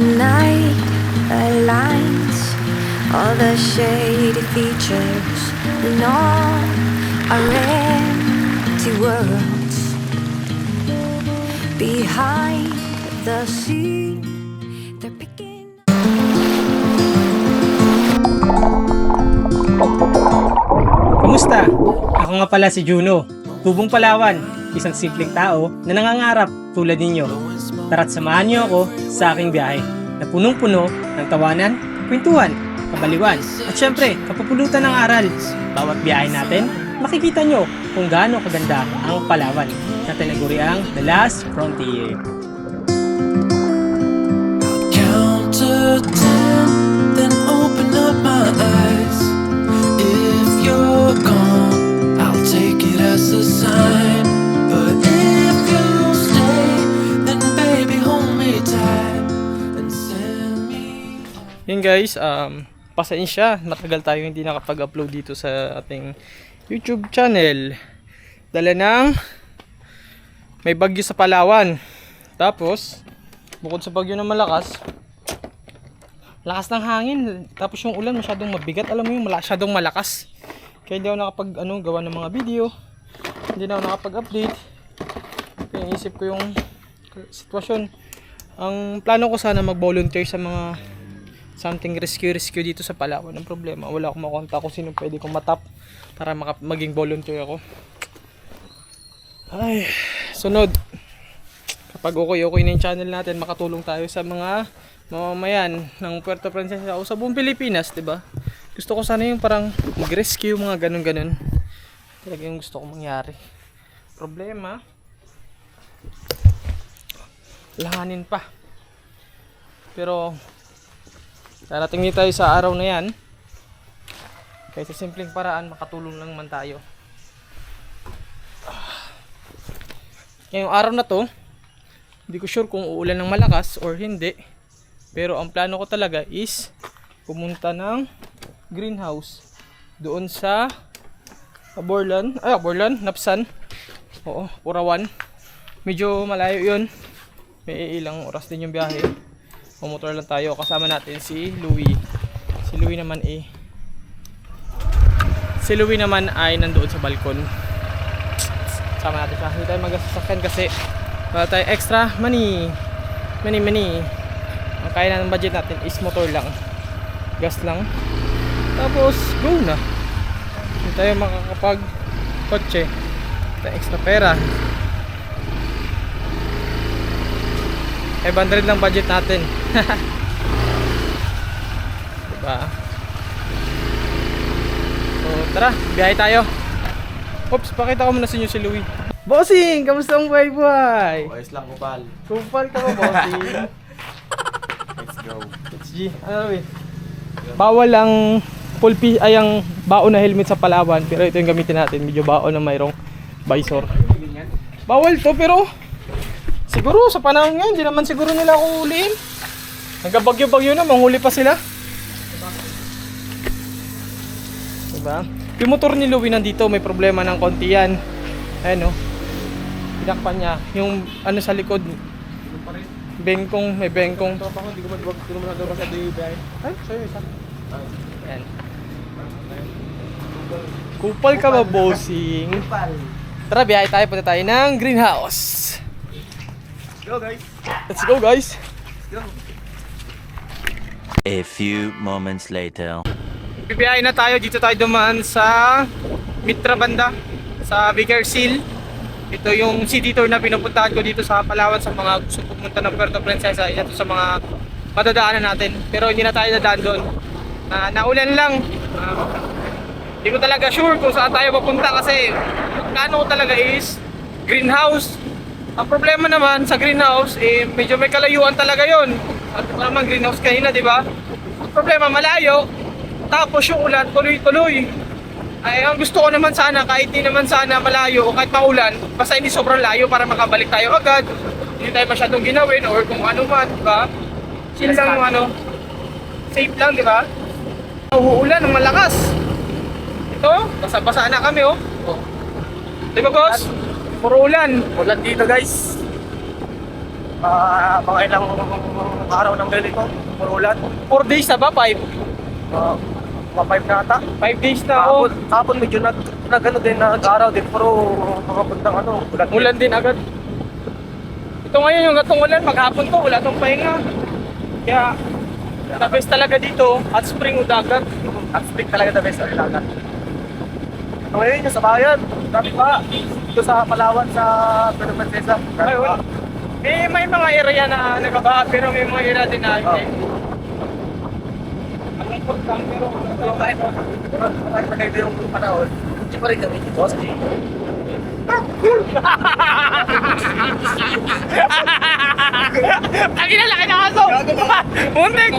night aligns all the shady features in all our empty worlds. Behind the scene, they're picking. Kamusta? Ako nga pala si Juno, tubong Palawan, isang simpleng tao na nangangarap tulad ninyo. Tara't samahan niyo ako sa aking biyahe na punong-puno ng tawanan, kwentuhan, kabaliwan, at syempre, kapupulutan ng aral. Bawat biyahe natin, makikita nyo kung gaano kaganda ang Palawan na tinaguriang The Last Frontier. Count Yun guys, um, pasensya, matagal tayo hindi nakapag-upload dito sa ating YouTube channel. Dala ng may bagyo sa Palawan. Tapos, bukod sa bagyo na malakas, lakas ng hangin. Tapos yung ulan masyadong mabigat. Alam mo yung masyadong malakas. Kaya hindi ako nakapag ano, gawa ng mga video. Hindi na ako nakapag-update. Kaya isip ko yung sitwasyon. Ang plano ko sana mag-volunteer sa mga something rescue-rescue dito sa Palawan. Ang problema, wala akong makontak kung sino pwede kong matap para maka- maging volunteer ako. Ay, sunod. Kapag okay-okay na yung channel natin, makatulong tayo sa mga mamamayan ng Puerto Princesa o sa buong Pilipinas, di ba? Gusto ko sana yung parang mag-rescue, mga ganun-ganun. Talaga yung gusto kong mangyari. Problema, langanin pa. Pero, Darating din tayo sa araw na yan. Kaya sa simpleng paraan, makatulong lang man tayo. Ngayong araw na to, hindi ko sure kung uulan ng malakas or hindi. Pero ang plano ko talaga is pumunta ng greenhouse doon sa Aborlan, ay Aborlan, Napsan. Oo, Purawan. Medyo malayo 'yun. May ilang oras din yung biyahe. Pumotor lang tayo. Kasama natin si Louie. Si Louie naman eh. Si Louie naman ay nandoon sa balkon. Kasama natin siya. Hindi tayo magasasakyan kasi wala tayo extra money. Money, money. Ang kaya na ng budget natin is motor lang. Gas lang. Tapos, go na. Hindi tayo makakapag kotse. Tayo extra pera. 500 lang budget natin. diba? So, tara, biyahe tayo. Oops, pakita ko muna sa inyo si Louie. Bossing, kamusta ang buhay-buhay? Ayos lang, kupal. Kupal ka ba, bossing? Let's go. It's G. Ano, Louie? Bawal ang pulpi ay ang baon na helmet sa Palawan, pero ito yung gamitin natin, medyo baon na mayroong visor. Bawal to, pero siguro sa panahon ngayon, hindi naman siguro nila ako huliin. Nagkabagyo-bagyo na, manghuli pa sila. Diba? Yung motor ni Louie nandito, may problema ng konti yan. Ayan o. Pinakpan niya. Yung ano sa likod, bengkong, may bengkong. Ko, hindi ko madwag, hindi ko masyado yung biyahe. Ay, sa'yo isa. Ayan. Kupal ka ba, bossing? Kupal. Tara, biyahe tayo. Punta tayo ng greenhouse. Go guys. Let's go, guys. A few moments later. Bibiyahe na tayo. Dito tayo dumaan sa Mitra Banda. Sa Bigger Seal. Ito yung city tour na pinupuntahan ko dito sa Palawan sa mga gusto pumunta ng Puerto Princesa. Isa to sa mga madadaanan natin. Pero hindi na tayo dadaan doon. Na naulan lang. Ah, Hindi ko talaga sure kung saan tayo papunta kasi plano ko talaga is greenhouse. Ang problema naman sa greenhouse, eh, medyo may kalayuan talaga yon. At naman greenhouse kanina, di ba? Ang problema, malayo. Tapos yung ulan, tuloy-tuloy. Ay, ang gusto ko naman sana, kahit di naman sana malayo o kahit maulan, basta hindi sobrang layo para makabalik tayo agad. Hindi tayo masyadong ginawin or kung ano man, di ba? Yun lang yung ano, safe lang, di ba? Uulan ng malakas. Ito, basa-basa na kami, oh. Di ba, boss? Puro ulan. Ulan dito guys. Ah, mga ilang araw ng ganito, puro ulan. 4 days na ba? 5? Uh, mga five na ata. 5 days na ako. Hapon, hapon medyo nag, nag ano din, nag-araw din, pero mga puntang ano, ulan. Ulan din agad. Ito ngayon yung gatong ulan, maghapon to, wala tong pahinga. Kaya, the best talaga dito, hot spring o dagat. At speak talaga the best sa ilagan. So, ngayon yung sa bayan, grabe pa. Dito sa Palawan, sa Pedro Princesa. Ay, wala. Eh, may mga area na nagbabaha, pero may mga area din na hindi. Malungkot lang, pero Yung kahit kahit magkaiba yung panahon, hindi pa rin kami dito. Kasi Lagi na laki ng aso! Muntik!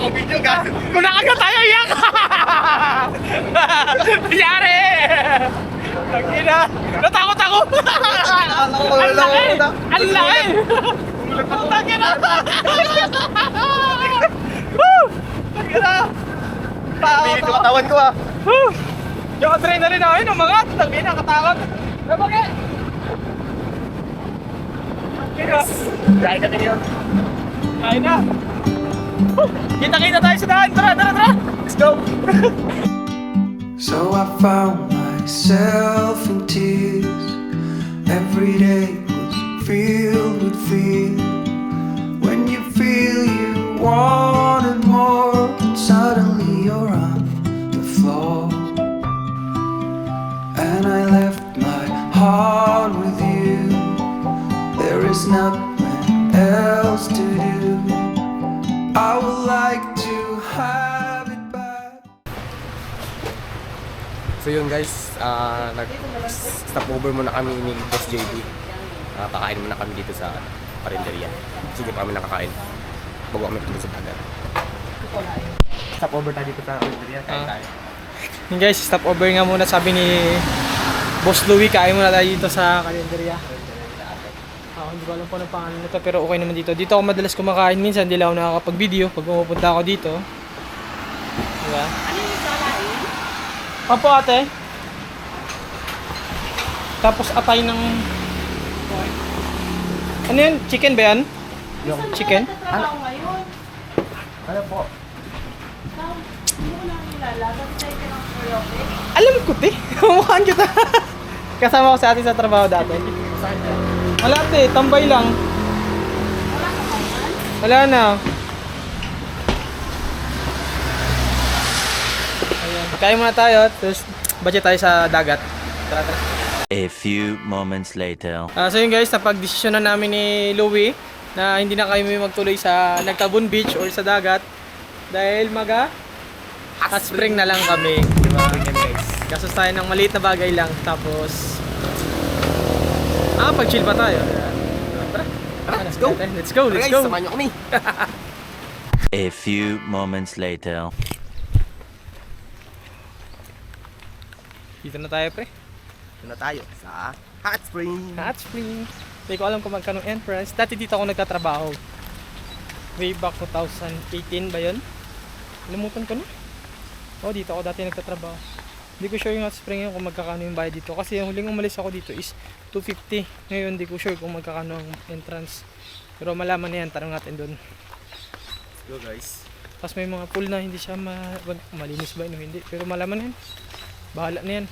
Kung nakagat tayo, iyak! Nangyari! Lagi na! Natakot ako! Ang laki! Ang laki! Lagi na! Woo! Lagi na! Hindi ito katawan ko ah. Woo! Yung adrenaline ako yun, umangat! Lagi na, katakot! Eh, bakit? Lagi na! Yun. Ay na! Kita-kita tayo sa daan! Tara, tara, tara! Let's go! So I found myself in tears. Every day was filled with fear. When you feel you wanted more, and suddenly you're on the floor. And I left my heart with you. There is nothing else to do. So yun guys, ah nag-stop over muna kami ni Boss JB. Ah, kakain muna kami dito sa parinderya. Kasi hindi pa kami nakakain. Bago kami tulog sa dagat. Stop over tayo dito sa parinderya. Kain Ah. tayo. Yung guys, stop over nga muna sabi ni Boss Louie, kain muna tayo dito sa kalendarya. Ako hindi ko alam kung anong pangalan nito pero okay naman dito. Dito ako madalas kumakain minsan, hindi lang ako nakakapag-video pag pumupunta ako dito. Diba? Ano yung Opo ate. Tapos atay ng... Ano yun? Chicken ba yan? Chicken? Ano po? Alam ko, te. Kumukhaan kita. Kasama ko sa atin sa trabaho dati. Wala, te. Tambay lang. Wala na. Kaya muna tayo. Tapos, budget tayo sa dagat. Tara, tara. A few moments later. Ah, so yun guys, napag-desisyon na namin ni Louie na hindi na kami magtuloy sa Nagtabon Beach or sa dagat dahil maga hot spring na lang kami. Di ba? Gastos tayo ng maliit na bagay lang tapos ah, pag-chill pa tayo. Tara, tara, let's go. Let's go, let's guys, go. samahan niyo kami. A few moments later. Dito na tayo, pre. Ito na tayo sa Hot Spring. Hot spring. Hindi ko alam kung magkano entrance. Dati dito ako nagtatrabaho. Way back 2018 ba yun? Limutan ko na. Oo, dito ako dati nagtatrabaho. Hindi ko sure yung hot spring yun kung magkakano yung bayad dito. Kasi yung huling umalis ako dito is 250. Ngayon, hindi ko sure kung magkakano ang entrance. Pero malaman na yan, tanong natin doon. Let's go guys. Tapos may mga pool na hindi siya ma malinis ba o hindi. Pero malaman na yan. Bahala na yan.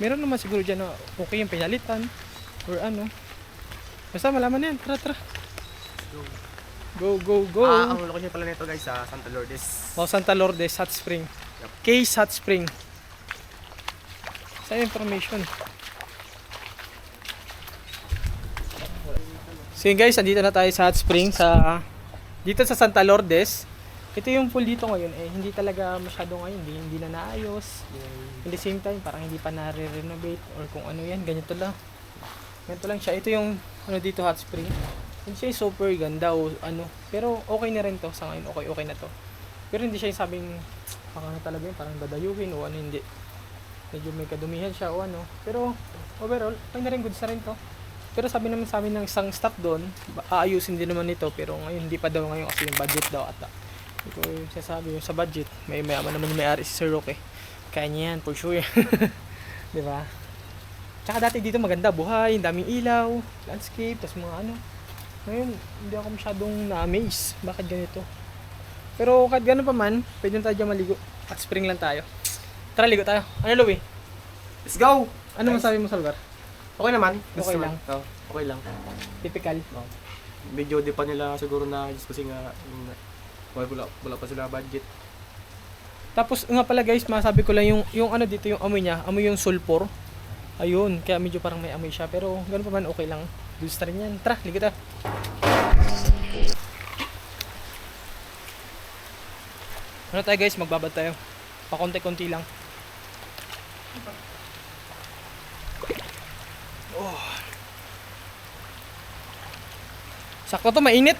Meron naman siguro dyan na okay yung pinalitan. Or ano. Basta malaman na yan. Tara, tara. Go, go, go. Ah, ang location pala nito guys sa Santa Lourdes. O Santa Lourdes Hot Spring. Case Hot Spring. Sa information. So yun guys, andito na tayo sa Hot Spring sa dito sa Santa Lourdes. Ito yung pool dito ngayon eh hindi talaga masyado ngayon, hindi, hindi na naayos. At the same time, parang hindi pa nare-renovate or kung ano yan, ganito lang. Ganito lang siya. Ito yung ano dito Hot Spring. Hindi siya super ganda o ano. Pero okay na rin to sa ngayon. Okay, okay na to. Pero hindi siya yung sabing parang ano talaga yun, parang dadayuhin o ano hindi. Medyo may kadumihan siya o ano. Pero overall, okay na rin, goods na rin to. Pero sabi naman sa amin ng isang staff doon, aayusin din naman nito pero ngayon hindi pa daw ngayon kasi yung budget daw ata. Ito yung sasabi yung sa budget, may mayaman naman yung may-ari si Sir Roque. Kaya niya yan, for sure. Di ba? Tsaka dati dito maganda, buhay, daming ilaw, landscape, tapos mga ano. Ngayon, hindi ako masyadong na-amaze. Bakit ganito? Pero kahit ganun pa man, pwede na tayo dyan maligo. At spring lang tayo. Tara, ligo tayo. Ano, Louie? Let's go! Ano masabi mo sa lugar? Okay naman. Okay lang. Oh, okay lang. Typical. Medyo di pa nila siguro na just kasi nga yung, wala, wala, pa sila budget. Tapos nga pala guys, masabi ko lang yung yung ano dito yung amoy niya, amoy yung sulfur. Ayun, kaya medyo parang may amoy siya pero ganun pa man okay lang. Gusto rin yan. Tara, ligo tayo. Ano tayo guys, magbabad tayo. Pakonti-konti lang. Oh. Sakto to, mainit.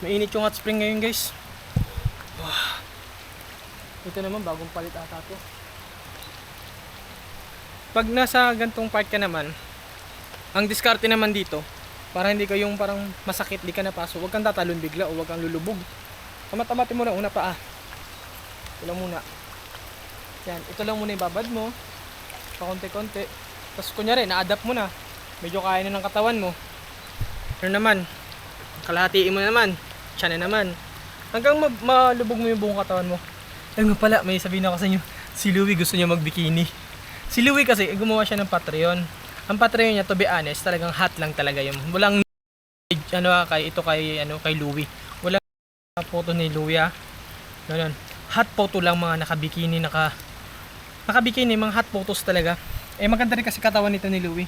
Mainit yung hot spring ngayon guys. Ito naman, bagong palit ata to. Pag nasa gantong part ka naman, ang diskarte naman dito, para hindi ka yung parang masakit, di ka napasok, huwag kang tatalon bigla o huwag kang lulubog. Tamat-tamatin mo na una pa ah. Ito lang muna. Yan, ito lang muna ibabad mo. Pakonti-konti. Tapos kunyari, na-adapt mo na. Medyo kaya na ng katawan mo. Ano naman, kalahatiin mo na naman. Tiyan na naman. Hanggang ma- malubog mo yung buong katawan mo. Ayun nga pala, may sabihin ako sa inyo. Si Louie gusto niya mag-bikini. Si Louie kasi, eh, gumawa siya ng Patreon. Ang Patreon niya, to be honest, talagang hot lang talaga yun. Walang ano ah, kay ito kay ano kay Louie. Walang photo ni Louie ah. Ganun. Hot photo lang mga nakabikini, naka nakabikini, mga hot photos talaga. Eh maganda rin kasi katawan nito ni Louie.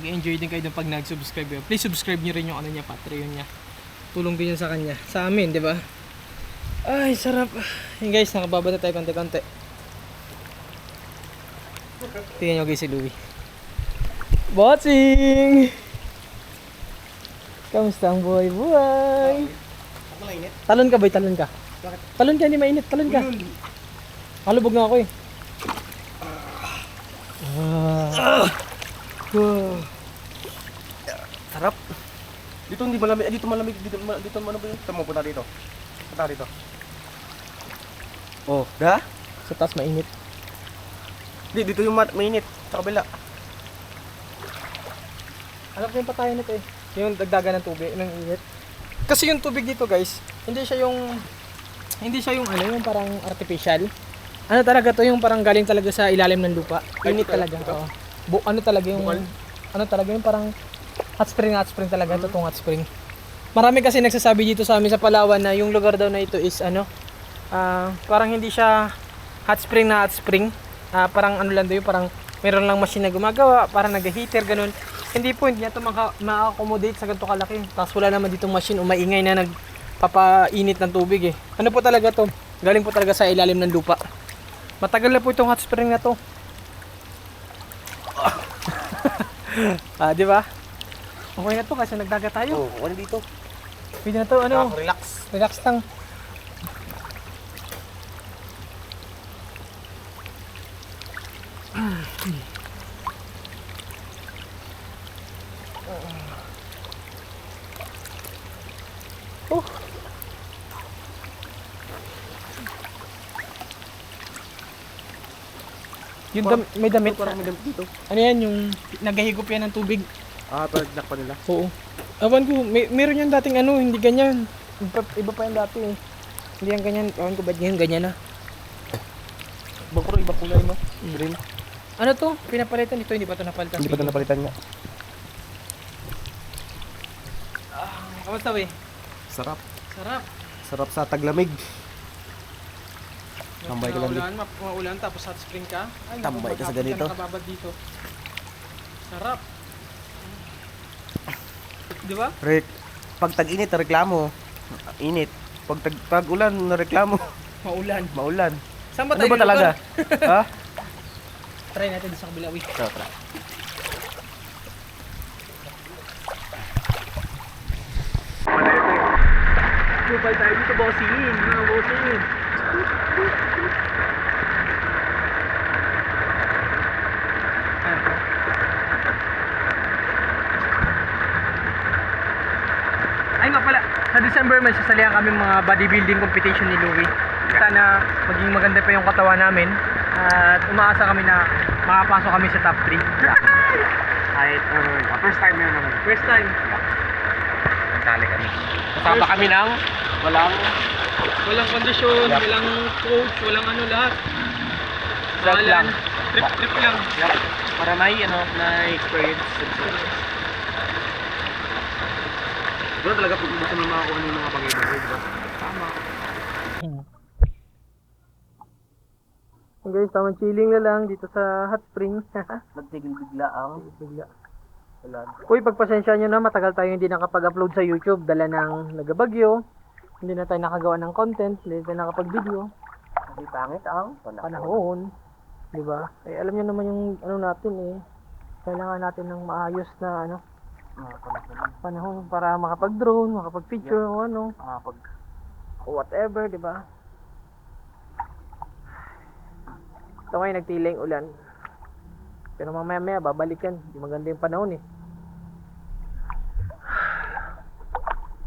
Mag-enjoy din kayo dun pag nag-subscribe kayo. Please subscribe nyo rin yung ano niya, Patreon niya. Tulong din yun sa kanya. Sa amin, di ba? Ay, sarap. Yun guys, nakababa na tayo konti-konti. Tingnan nyo guys si Louie. Botsing! Kamusta ang buhay buhay? Talon ka boy, talon ka. Talon ka, hindi mainit. Talon ka. Kalubog na ako eh. Ah. Ah. Sarap. Dito hindi malamig, eh, dito malamig, dito, ma- dito ano ba yun? Tama punta dito. Punta dito. Oh, da? Sa taas mainit. Di, dito yung ma- mainit. Sa kabila. Alam ko yung patayan nito eh. Yung dagdagan ng tubig, ng init. Kasi yung tubig dito guys, hindi siya yung hindi siya yung ano, yung parang artificial. Ano talaga to yung parang galing talaga sa ilalim ng lupa. Init talaga. Oo. Bu- ano talaga yung ano talaga yung parang hot spring hot spring talaga ito tong hot spring. Marami kasi nagsasabi dito sa amin sa Palawan na yung lugar daw na ito is ano ah, parang hindi siya hot spring na hot spring. Ah, parang ano lang daw yung parang meron lang machine na gumagawa, parang nag-heater ganun. Hindi po, hindi niya ito ma-accommodate sa ganito kalaki. Tapos wala naman ditong machine o maingay na nagpapainit ng tubig eh. Ano po talaga to? Galing po talaga sa ilalim ng lupa. Matagal na po itong hot spring na to. ah, di ba? Okay na to kasi nagdagat tayo. Oh, ano dito? Pwede na to, ano? relax. Relax lang. Oh. Yung dam- may damit. Parang may damit dito. Ano yan, yung naghahigop yan ng tubig. Ah, parang pa nila. Oo. Awan ko, may, meron yan dating ano, hindi ganyan. Iba, iba pa yan dati eh. Hindi yan ganyan. Awan ko, ba't ganyan, ganyan na? Bakuro, iba kulay no? Green. Ano to? Pinapalitan ito, hindi pa ito napalitan. Hindi pa ito napalitan nga. Kamusta ba eh? Sarap. Sarap. Sarap sa taglamig. Tambay ka lang ma- maulan tapos hot spring ka. Ay, Tambay ka sa ganito. nakababad dito. Sarap. Di ba? Rick, pag tag-init, reklamo. Init. Pag tag pag ulan, reklamo. Maulan. Maulan. Saan ba Ano tayo ba talaga? ha? Try natin sa kabila. Wait. Tara, tara. Kupal tayo dito, bossing. Mga bossing. Ay nga pala, sa December may sasalihan kami mga bodybuilding competition ni Louie. Sana maging maganda pa yung katawan namin at umaasa kami na makapasok kami sa top 3. Kahit, uh, first time yun naman. First time. Sali kami. Kasama kami ng walang Walang kondisyon, Yup. walang coach, walang ano lahat. Bahalan. lang. Trip, trip lang. Para may ano, na experience. Siguro talaga pag gusto mo ano yung mga bagay-bagay, di ba? Tama. Guys, tamang chilling na lang dito sa hot spring. Nagtigil bigla ang Bigla. wala. Uy, pagpasensya nyo na, matagal tayo hindi nakapag-upload sa YouTube. Dala ng nagabagyo. Hindi na tayo nakagawa ng content. Hindi tayo nakapag-video. Hindi pangit ang panahon. Panahon. Di ba? Eh, alam nyo naman yung ano natin eh. Kailangan natin ng maayos na ano, Mga panahon. panahon para makapag-drone, makapag-picture o ano, Ah, o whatever, di ba? Ito ngayon, nagtila yung ulan. Pero mamaya maya, babalik yan. Hindi maganda yung panahon eh.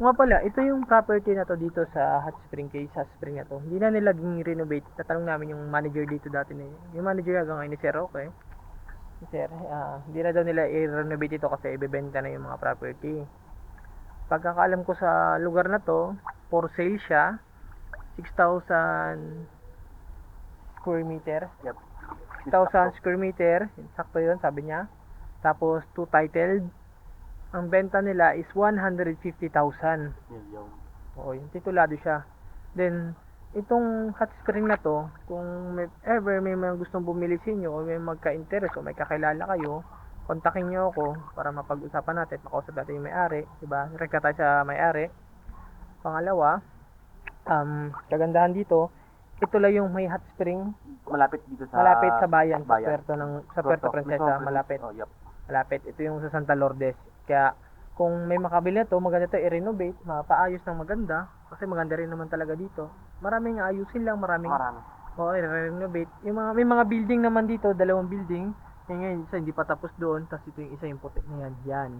Nga pala, ito yung property na to dito sa Hot Spring case, Hot Spring na to. Hindi na nila renovate. Tatanong namin yung manager dito dati na Yung manager hanggang ngayon ni Sir okay. Sir, ah, hindi na daw nila i-renovate ito kasi ibebenta na yung mga property. Pagkakaalam ko sa lugar na to, for sale siya. 6,000 square meter. Yep. 6,000 square meter. Sakto yun, sabi niya. Tapos, two titled. Ang benta nila is 150,000. Million. Oo, yung titulado siya. Then, itong hot spring na to, kung may, ever may mga gustong bumili sa inyo o may magka-interest o may kakilala kayo, kontakin nyo ako para mapag-usapan natin, makausap natin yung may-ari, diba? Rekta tayo sa may-ari. Pangalawa, um, kagandahan dito, ito lang yung may hot spring, Malapit dito sa malapit sa bayan, sa bayan. Puerto, ng, sa Puerto Princesa, malapit Oh, yep. malapit. Ito yung sa Santa Lourdes. Kaya kung may makabili to, maganda to i-renovate, mapaayos ng maganda kasi maganda rin naman talaga dito. Maraming ayusin lang, maraming Marami. Oo, i-renovate. Yung mga may mga building naman dito, dalawang building. Yung ngayon, isa hindi pa tapos doon, tapos ito yung isa yung puti na yan. Yan.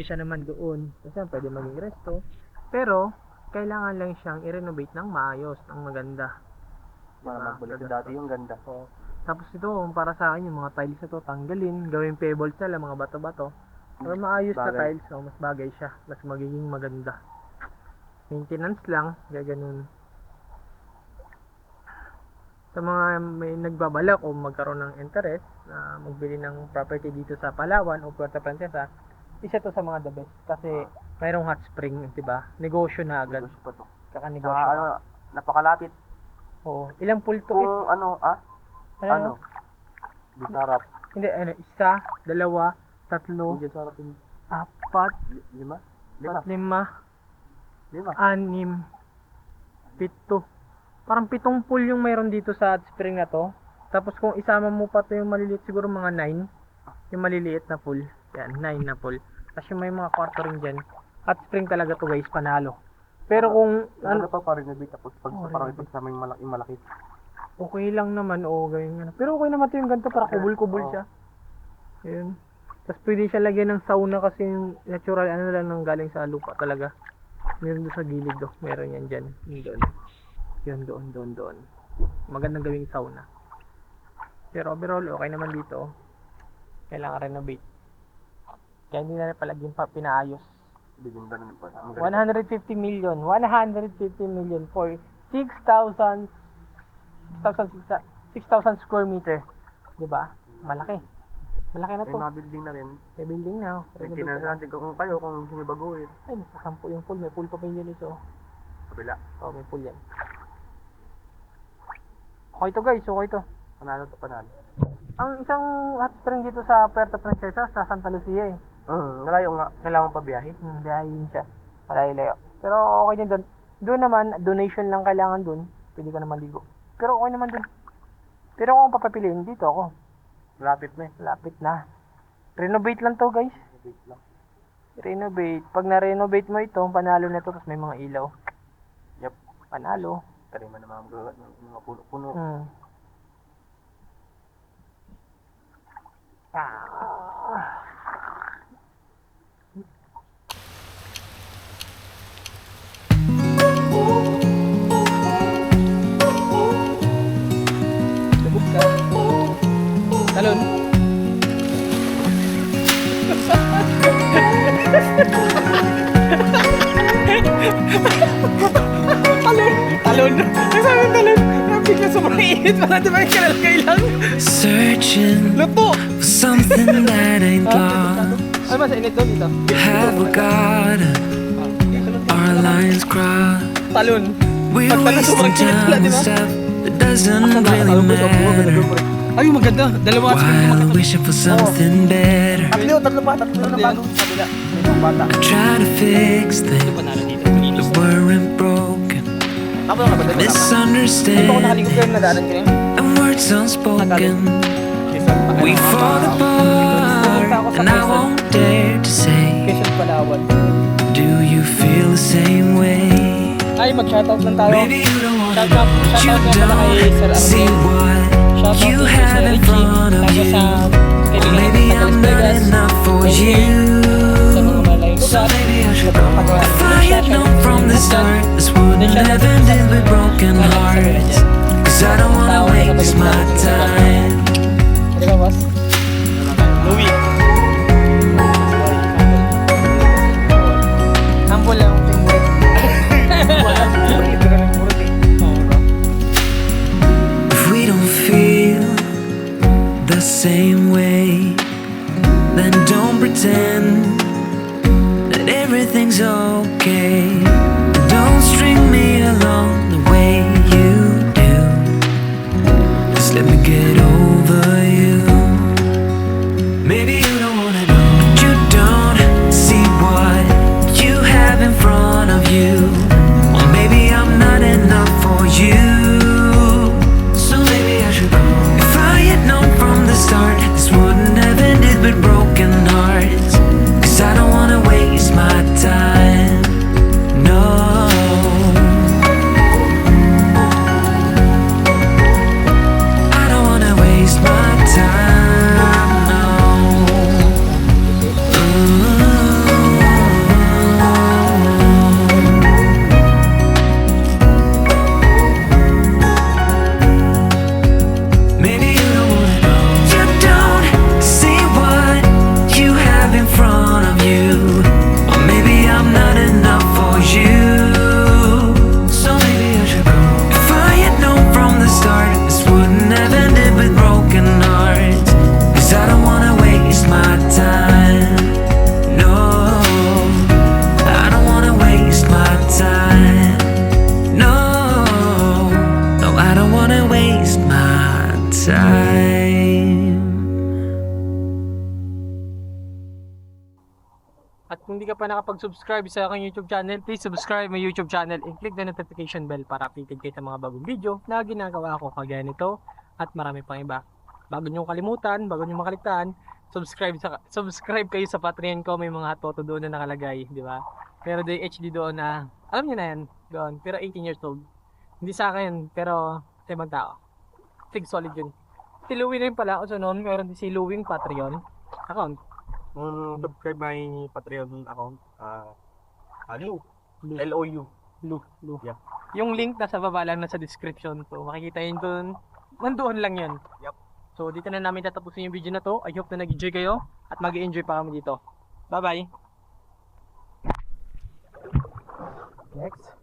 Isa naman doon. Kasi yan, pwede maging resto. Pero, kailangan lang siyang i-renovate ng maayos, ng maganda. Para Diba? magbalik sa dati yung ganda. So, tapos ito, para sa akin, yung mga tiles na to, tanggalin, gawing pebbles na lang, mga bato-bato. Para maayos na Bagay. tiles, so, mas bagay siya. Mas magiging maganda. Maintenance lang, gaganon. Sa mga may nagbabalak o magkaroon ng interest na magbili ng property dito sa Palawan o Puerto Princesa, isa to sa mga the best. Kasi mayroong hot spring, di ba? Negosyo na agad. Gusto pa to. Kaka negosyo. ano, napakalapit. Oo. Ilang pool to? Kung ano, ah, Ano? ano, bisarap. Hindi, ano, isa, dalawa, tatlo, Hindi sarap yung apat, li- lima? Lima. lima, Lima. anim, pito. Parang pitong pool yung mayroon dito sa hot spring na to. Tapos kung isama mo pa to yung maliliit, siguro mga nine. Yung maliliit na pool. Yan, nine na pool. Tapos yung may mga kwarto rin dyan. Hot spring talaga to guys, panalo. Pero kung Ano pa pa renovate tapos pag Oh, parang ipagsama yung malaki, malaki. okay lang naman, oo, gawin nga. Pero okay naman to yung ganito, para kubul-kubul Oo. siya. Yun. Tapos pwede siya lagyan ng sauna kasi yung natural, ano lang nang galing sa lupa talaga. Meron doon sa gilid do. Meron yan dyan. Doon. Yun doon, doon, doon. Magandang gawing sauna. Pero overall, okay naman dito. Kailangan renovate. Kaya hindi na rin palaging pa pinaayos. Naman pa? Ang ganda. 150 million. 150 million for 6,000 6,000 6,000 square meter. 'Di ba? Malaki. Malaki na May to. mga building na rin. May building na. oh. Maintenance natin kung kayo, kung gusto nyo baguhin. Ay, nasa sampu yung pool. May pool pa pa yun ito. Kabila. Oh, may pool yan. Okay to guys, okay to. Panalo to panalo. Ang isang hot spring dito sa Puerto Princesa, sa Santa Lucia eh. Hmm, malayo nga. Kailangan pa biyahe. Hmm, biyahin siya. Malayo-layo. Pero okay din doon. Doon naman, donation lang kailangan doon. Pwede ka naman ligo. Pero okay naman doon. Pero kung papapiliin, dito ako. Malapit na eh. Lapit na. Renovate lang to guys. Wait lang. Renovate. Pag na-renovate mo ito, panalo na to. Tapos may mga ilaw. Yep. Panalo. Karima na mga mga, mga puno-puno. Hmm. Ah. Lubog ka. Talon. talon! Talon! Nasabi talon! Bigla sobrang init pala, di ba yung kalalagay lang? Searching Luto! for something that ain't lost. Ay, mas init doon dito. Have we got our lines crossed? Talon. We're Pagtala sobrang wasting init pala, time di on ba? stuff that doesn't really matter. Ay, maganda. Dalawa sa While wishing for something better, Tatlo, tatlo pa, tatlo na. Kabila. May isang bata. I try to fix things Panalo dito. Ako lang words unspoken. We fall apart, and I won't dare to say. Do you feel the same way? Ay, mag-shoutout lang tayo. Maybe you don't wanna Shout out, know, shout you out nga pala kay Sir what Shoutout kay Sir Richie. Taga sa kaibigan Las not Vegas. Maybe you. So maybe I should go. If I had known from the start, this wouldn't have ended with broken hearts. Cause I don't wanna waste my time. If we don't feel the same way, then don't pretend zone nakapag-subscribe sa aking YouTube channel, please subscribe my YouTube channel and click the notification bell para updated kayo sa mga bagong video na ginagawa ko kagaya nito at marami pang iba. Bago nyo kalimutan, bago nyo makaligtaan, subscribe sa subscribe kayo sa Patreon ko, may mga toto doon na nakalagay, di ba? Pero may HD doon na, alam niyo na yan, doon, pero 18 years old. Hindi sa akin, pero sa ibang tao. Sig solid yun. Si Louie yun pala, o so noon, meron si Louie Patreon account. Um, subscribe my Patreon account. Ah, ano? L-O-U. Lu, lu. Yeah. Yung link nasa baba lang nasa description. So makikita yun dun. Nandoon lang yun. Yup. So dito na namin tatapusin yung video na to. I hope na nag-enjoy kayo at mag enjoy pa kami dito. Bye bye. Next.